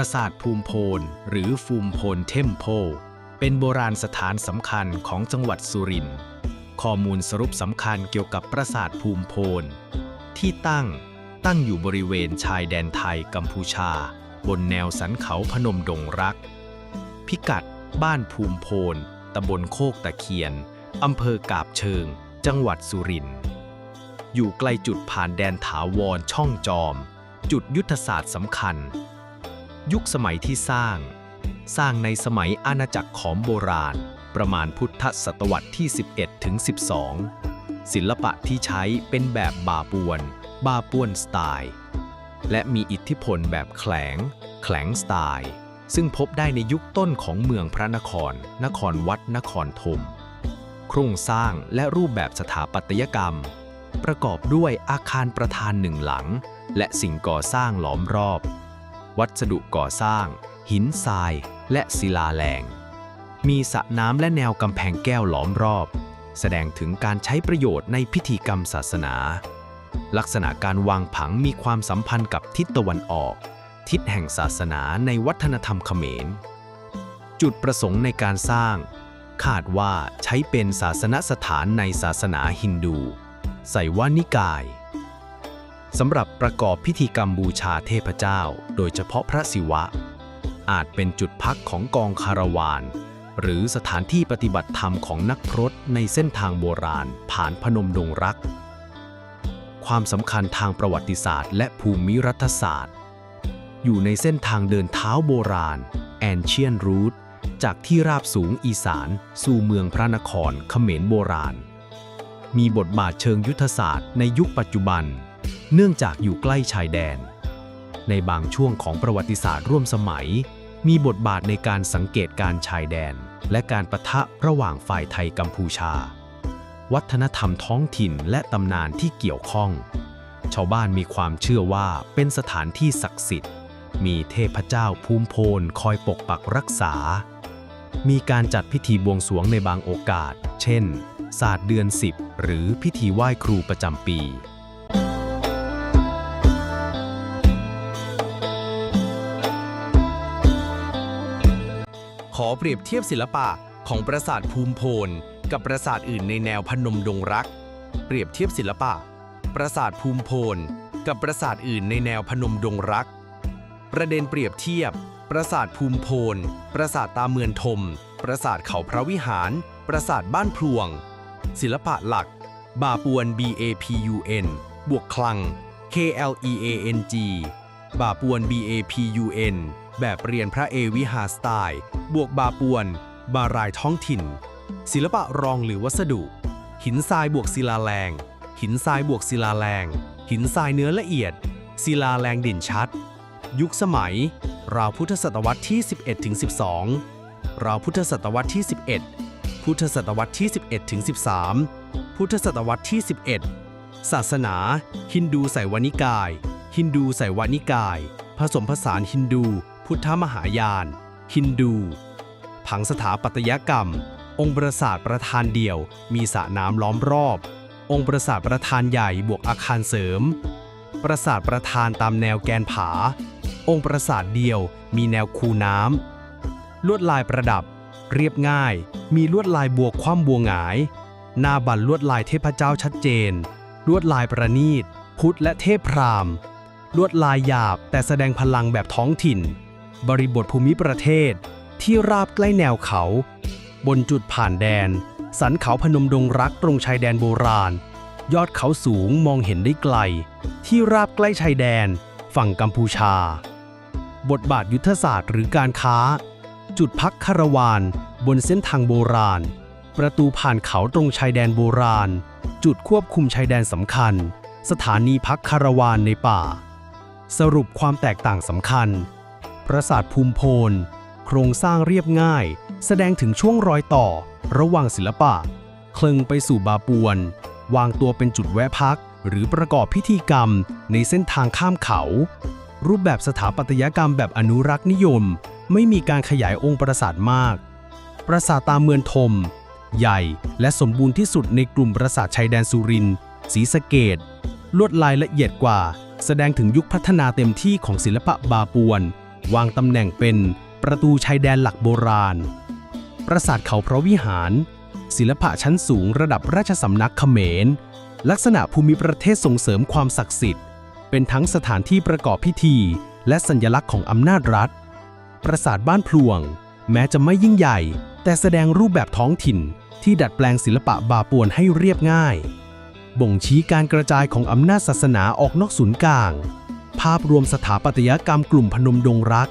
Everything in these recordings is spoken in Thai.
ราสาทภูมิโพนหรือฟูมโพนเทมโพ เป็นโบราณสถานสำคัญของจังหวัดสุรินทร์ ข้อมูลสรุปสำคัญเกี่ยวกับปราสาทภูมิโพนที่ตั้งตั้งอยู่บริเวณชายแดนไทยกัมพูชา บนแนวสันเขาพนมดงรัก พิกัดบ้านภูมิโพนตำบลโคกตะเคียน อำเภอกาบเชิง จังหวัดสุรินทร์ อยู่ใกล้จุดผ่านแดนถาวรช่องจอม จุดยุทธศาสตร์สำคัญ ยุคสมัยที่สร้าง สร้างในสมัยอาณาจักรขอมโบราณ ประมาณพุทธศตวรรษที่ 11 ถึง 12 ศิลปะที่ใช้เป็นแบบบาปวน บาปวนสไตล์ และมีอิทธิพลแบบแขลง แขลงสไตล์ ซึ่งพบได้ในยุคต้นของเมืองพระนคร นครวัด นครธมโครงสร้างและรูปแบบสถาปัตยกรรม ประกอบด้วยอาคารประธานหนึ่งหลัง และสิ่งก่อสร้างล้อมรอบ วัสดุก่อสร้าง หินทราย และศิลาแรง มีสระน้ำและแนวกำแพงแก้วล้อมรอบ แสดงถึงการใช้ประโยชน์ในพิธีกรรมศาสนา ลักษณะการวางผังมีความสัมพันธ์กับทิศตะวันออก ทิศแห่งศาสนาในวัฒนธรรมเขมร จุดประสงค์ในการสร้าง คาดว่าใช้เป็นศาสนสถานในศาสนาฮินดูไสวานิกาย สำหรับประกอบพิธีกรรมบูชาเทพเจ้า โดยเฉพาะพระศิวะ อาจเป็นจุดพักของกองคาราวาน หรือสถานที่ปฏิบัติธรรมของนักพรตในเส้นทางโบราณ ผ่านพนมดงรัก ความสำคัญทางประวัติศาสตร์ และภูมิรัฐศาสตร์ อยู่ในเส้นทางเดินเท้าโบราณ Ancient Route จากที่ราบสูงอีสาน สู่เมืองพระนครเขมรโบราณ มีบทบาทเชิงยุทธศาสตร์ในยุคปัจจุบัน เนื่องจากอยู่ใกล้ชายแดน ในบางช่วงของประวัติศาสตร์ร่วมสมัย มีบทบาทในการสังเกตการชายแดน และการประทะระหว่างฝ่ายไทยกัมพูชา วัฒนธรรมท้องถิ่นและตำนานที่เกี่ยวข้อง ชาวบ้านมีความเชื่อว่าเป็นสถานที่ศักดิ์สิทธิ์ มีเทพเจ้าภูมิโพนคอยปกปักรักษา มีการจัดพิธีบวงสรวงในบางโอกาส เช่น ศาสตร์เดือน 10 หรือพิธีไหว้ครูประจำปี อเปรียบเทียบศิลปะของปราสาทภูมิพนกับปราสาทอื่นในแนวพนมดงรัก เปรียบเทียบศิลปะ ปราสาทภูมิพนกับปราสาทอื่นในแนวพนมดงรัก ประเด็นเปรียบเทียบ ปราสาทภูมิพนปราสาทตาเมือนทม ปราสาทเขาพระวิหาร ปราสาทบ้านพลวง ศิลปะหลัก บาปวน BAPUN บวกคลัง KLEANG บาปวน BAPUN แบบเรียนพระเอวิหาสไตล์ บวกบาปวน บารายท้องถิ่น ศิลปะรองหรือวัสดุ หินทรายบวกศิลาแรง หินทรายบวกศิลาแรง หินทรายเนื้อละเอียด ศิลาแรงเด่นชัด ยุคสมัย ราวพุทธศตวรรษที่ 11ถึง12 ราวพุทธศตวรรษที่ 11 พุทธศตวรรษที่ 11ถึง13 พุทธศตวรรษที่ 11 ศาสนา ฮินดูไสวนิกาย ฮินดูไสวนิกาย ผสมผสานฮินดู พุทธมหายาน ฮินดู ผังสถาปัตยกรรม องค์ปราสาทประธานเดี่ยว มีสระน้ำล้อมรอบ องค์ปราสาทประธานใหญ่บวกอาคารเสริม ปราสาทประธานตามแนวแกนผา องค์ปราสาทเดียวมีแนวคูน้ำลวดลายประดับ เรียบง่าย มีลวดลายบัวคว่ำบัวหงาย หน้าบันลวดลายเทพเจ้าชัดเจน ลวดลายประณีต พุทธและเทพพราหมณ์ลวดลายหยาบแต่แสดงพลังแบบท้องถิ่น บริบทภูมิประเทศที่ราบใกล้แนวเขา บนจุดผ่านแดน สันเขาพนมดงรักตรงชายแดนโบราณ ยอดเขาสูงมองเห็นได้ไกล ที่ราบใกล้ชายแดน ฝั่งกัมพูชา บทบาทยุทธศาสตร์หรือการค้า จุดพักคาราวาน บนเส้นทางโบราณ ประตูผ่านเขาตรงชายแดนโบราณ จุดควบคุมชายแดนสำคัญ สถานีพักคาราวานในป่า สรุปความแตกต่างสำคัญ ปราสาทภูมิพนโครงสร้างเรียบง่าย แสดงถึงช่วงรอยต่อ ระหว่างศิลปะ คลึงไปสู่บาปวน วางตัวเป็นจุดแวะพัก หรือประกอบพิธีกรรมในเส้นทางข้ามเขา รูปแบบสถาปัตยกรรมแบบอนุรักษ์นิยม ไม่มีการขยายองค์ปราสาทมาก ปราสาทตาเมือนทม ใหญ่และสมบูรณ์ที่สุดในกลุ่มปราสาทชายแดนสุรินทร์ศรีสะเกดลวดลายละเอียดกว่า แสดงถึงยุคพัฒนาเต็มที่ของศิลปะบาปวน วางตำแหน่งเป็นประตูชายแดนหลักโบราณ ปราสาทเขาพระวิหาร ศิลปะชั้นสูงระดับราชสำนักเขมร ลักษณะภูมิประเทศส่งเสริมความศักดิ์สิทธิ์ เป็นทั้งสถานที่ประกอบพิธี และสัญลักษณ์ของอำนาจรัฐ ปราสาทบ้านพลวง แม้จะไม่ยิ่งใหญ่ แต่แสดงรูปแบบท้องถิ่นที่ดัดแปลงศิลปะบาปวนให้เรียบง่าย บ่งชี้การกระจายของอำนาจศาสนาออกนอกศูนย์กลาง ภาพรวมสถาปัตยกรรมกลุ่มพนมดงรัก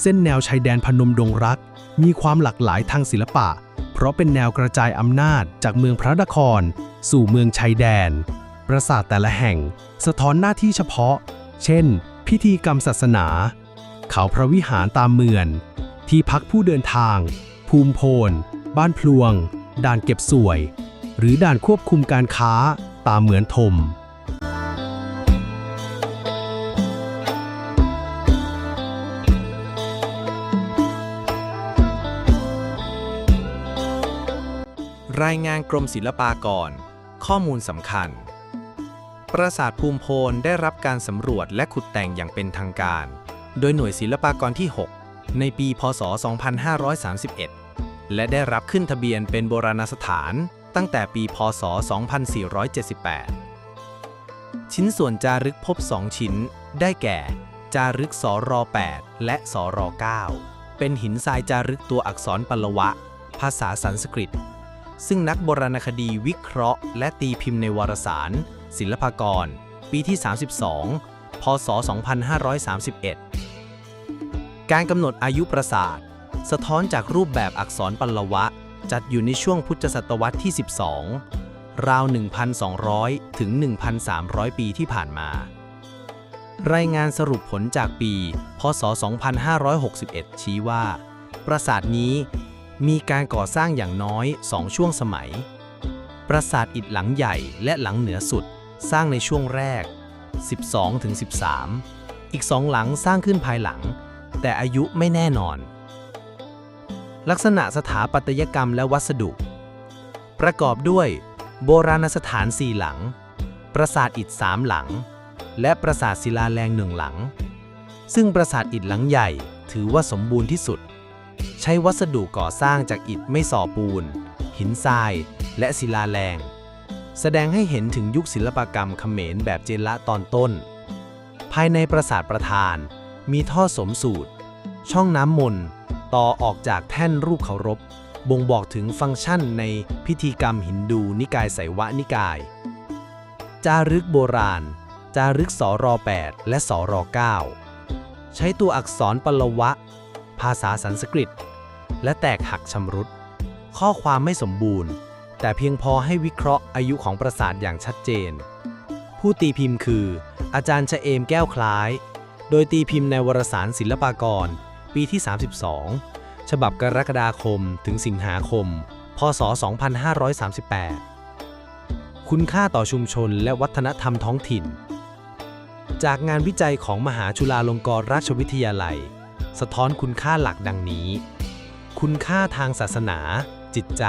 เส้นแนวชายแดนพนมดงรัก มีความหลากหลายทางศิลปะ เพราะเป็นแนวกระจายอำนาจจากเมืองพระนคร สู่เมืองชายแดน ปราสาทแต่ละแห่ง สะท้อนหน้าที่เฉพาะ เช่น พิธีกรรมศาสนา เขาพระวิหารตามเมือง ที่พักผู้เดินทาง ภูมิโพนบ้านพลวง ด่านเก็บสวย หรือด่านควบคุมการค้า ตามเหมือนทม รายงานกรมศิลปากร ข้อมูลสำคัญ ปราสาทภูมิพนได้รับการสำรวจและขุดแต่งอย่างเป็นทางการ โดยหน่วยศิลปากรที่ 6 ในปี พศ 2531 และได้รับขึ้นทะเบียนเป็นโบราณสถานตั้งแต่ปี พศ 2478 ชิ้นส่วนจารึกพบ 2 ชิ้น ได้แก่ จารึกสร8และสร9เป็นหินทรายจารึกตัวอักษรปลวะ ภาษาสันสกฤต ซึ่งนักโบราณคดีวิเคราะห์ และตีพิมพ์ในวารสาร ศิลปากร ปีที่ 32 พศ 2531 การกำหนดอายุปราสาท สะท้อนจากรูปแบบอักษรปัลวะ จัดอยู่ในช่วงพุทธศตวรรษที่ 12 ราว 1,200 ถึง 1,300 ปีที่ผ่านมา รายงานสรุปผลจากปี พศ 2561 ชี้ว่า ปราสาทนี้ มีการก่อสร้างอย่างน้อย2ช่วงสมัย ปราสาทอิฐหลังใหญ่และหลังเหนือสุดสร้างในช่วงแรก 12ถึง13 อีกสองหลังสร้างขึ้นภายหลัง แต่อายุไม่แน่นอน ลักษณะสถาปัตยกรรมและวัสดุ ประกอบด้วยโบราณสถานสี่หลัง ปราสาทอิฐสามหลัง และปราสาทศิลาแรงหนึ่งหลัง ซึ่งปราสาทอิฐหลังใหญ่ถือว่าสมบูรณ์ที่สุด ใช้วัสดุก่อสร้างจากอิฐไม่ส่อปูน หินทราย และศิลาแรง แสดงให้เห็นถึงยุคศิลปกรรมเขมรแบบเจละตอนต้น ภายในปราสาทประธาน มีท่อสมสูตร ช่องน้ำมนต์ต่อออกจากแท่นรูปเคารพ บ่งบอกถึงฟังก์ชันในพิธีกรรมหินดูนิกายไสวะนิกาย จารึกโบราณ จารึกสร8และสร9ใช้ตัวอักษรปลวะ ภาษาสันสกฤต และแตกหักชำรุด ข้อความไม่สมบูรณ์ แต่เพียงพอให้วิเคราะห์อายุของปราสาทอย่างชัดเจน ผู้ตีพิมพ์คือ อาจารย์ชะเอมแก้วคล้าย โดยตีพิมพ์ในวารสารศิลปากร ปีที่ 32 ฉบับกรกฎาคมถึงสิงหาคม พศ 2538 คุณค่าต่อชุมชนและวัฒนธรรมท้องถิ่น จากงานวิจัยของมหาจุฬาลงกรณราชวิทยาลัย สะท้อนคุณค่าหลักดังนี้ คุณค่าทางศาสนา จิตใจ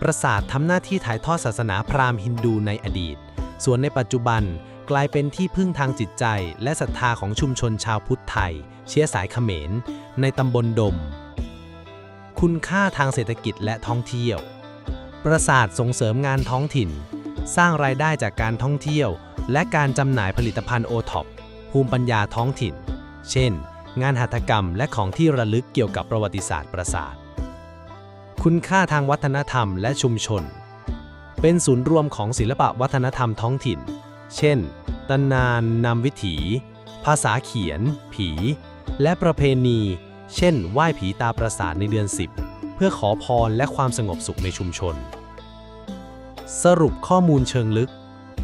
ปราสาททำหน้าที่ถ่ายทอดศาสนาพราหมณ์ฮินดูในอดีต ส่วนในปัจจุบันกลายเป็นที่พึ่งทางจิตใจ และศรัทธาของชุมชนชาวพุทธไทย เชื้อสายเขมร ในตำบลดม คุณค่าทางเศรษฐกิจและท่องเที่ยว ปราสาทส่งเสริมงานท้องถิ่น สร้างรายได้จากการท่องเที่ยว และการจำหน่ายผลิตภัณฑ์โอท็อปภูมิปัญญาท้องถิ่น เช่น งานหัตถกรรมและของที่ระลึกเกี่ยวกับประวัติศาสตร์ปราสาท คุณค่าทางวัฒนธรรมและชุมชน เป็นศูนย์รวมของศิลปะวัฒนธรรมท้องถิ่น เช่น ตำนานนำวิถี ภาษาเขียน ผี และประเพณี เช่น ไหว้ผีตาปราสาทในเดือน 10 เพื่อขอพรและความสงบสุขในชุมชน สรุปข้อมูลเชิงลึก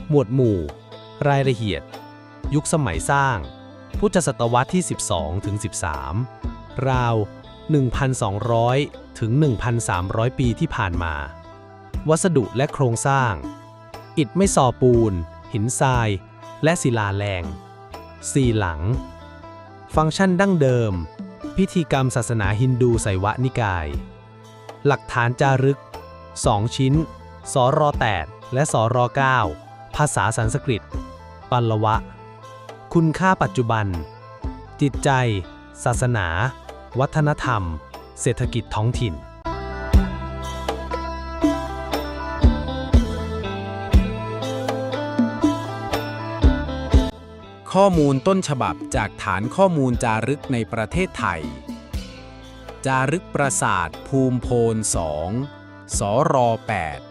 หมวดหมู่ รายละเอียด ยุคสมัยสร้าง พุทธศตวรรษที่ 12 ถึง 13 ราว 1,200 ถึง 1,300 ปีที่ผ่านมา วัสดุและโครงสร้าง อิฐไม่ซอปูน หินทราย และศิลาแรงสี่หลัง ฟังก์ชันดั้งเดิม พิธีกรรมศาสนาฮินดูไสวะนิกาย หลักฐานจารึก 2 ชิ้น สร8และสร9ภาษาสันสกฤต ปัลละวะ คุณค่าปัจจุบัน จิตใจ ศาสนา วัฒนธรรม เศรษฐกิจท้องถิ่น ข้อมูลต้นฉบับจากฐานข้อมูลจารึกในประเทศไทย จารึกปราสาทภูมิโพน2สร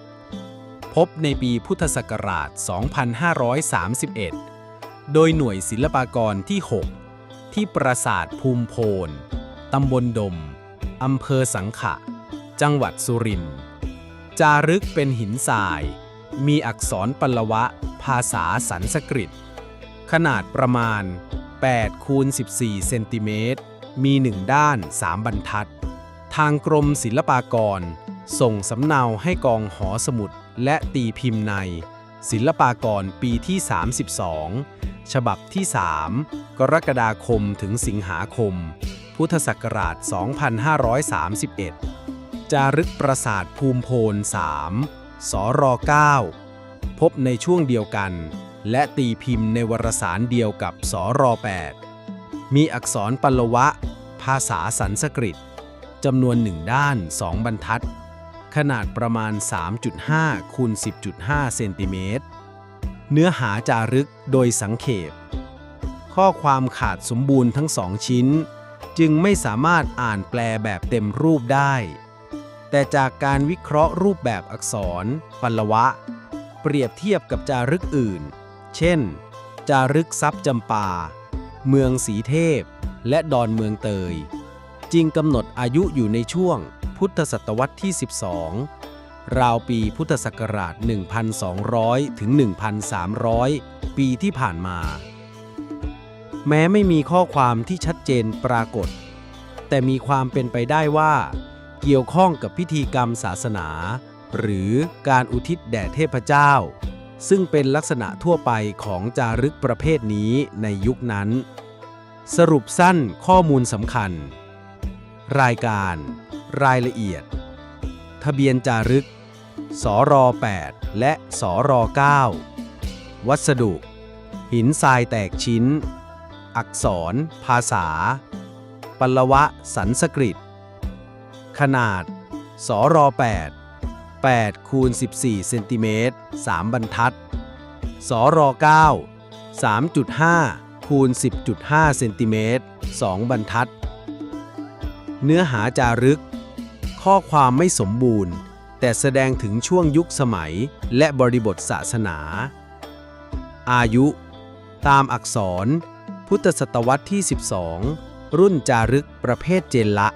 8พบในปีพุทธศักราช 2531 โดยหน่วยศิลปากรที่ 6 ที่ปราสาทภูมิโพนตำบลดม อำเภอสังขะ จังหวัดสุรินทร์ จารึกเป็นหินทราย มีอักษรปลวะ ภาษาสันสกฤต ขนาดประมาณ8คูณ14 เซนติเมตร มี1ด้าน 3 บรรทัด ทางกรมศิลปากร ส่งสำเนาให้กองหอสมุดและตีพิมพ์ใน ศิลปากรปีที่ 32 ฉบับที่ 3 กรกฎาคมถึงสิงหาคม พุทธศักราช 2531 จารึกปราสาทภูมิโพน3สร9พบในช่วงเดียวกัน และตีพิมพ์ในวรสารเดียวกับสร8มีอักษรปลวะ ภาษาสันสกฤตจำนวนหนึ่งด้าน 2 บรรทัด ขนาดประมาณ 3.5คูณ10.5 เซนติเมตร เนื้อหาจารึกโดยสังเขป ข้อความขาดสมบูรณ์ทั้งสองชิ้น จึงไม่สามารถอ่านแปลแบบเต็มรูปได้ แต่จากการวิเคราะห์รูปแบบอักษรปลวะ เปรียบเทียบกับจารึกอื่น เช่น จารึกทรัพย์จำปา เมืองสีเทพ และดอนเมืองเตย จึงกำหนดอายุอยู่ในช่วงพุทธศตวรรษที่ 12 ราวปีพุทธศักราช 1,200 ถึง 1,300 ปีที่ผ่านมา แม้ไม่มีข้อความที่ชัดเจนปรากฏ แต่มีความเป็นไปได้ว่า เกี่ยวข้องกับพิธีกรรมศาสนา หรือการอุทิศแด่เทพเจ้า ซึ่งเป็นลักษณะทั่วไปของจารึกประเภทนี้ในยุคนั้น สรุปสั้นข้อมูลสำคัญ รายการ รายละเอียด ทะเบียนจารึก สร8และสร9วัสดุ หินทรายแตกชิ้น อักษร ภาษาปลวะสันสกฤต ขนาด สร8 8คูณ14 เซนติเมตร3บรรทัด สร9 3.5คูณ10.5 เซนติเมตร2บรรทัด เนื้อหาจารึก ข้อความไม่สมบูรณ์ แต่แสดงถึงช่วงยุคสมัยและบริบทศาสนา อายุ ตามอักษร พุทธศตวรรษที่ 12 รุ่นจารึกประเภทเจนละ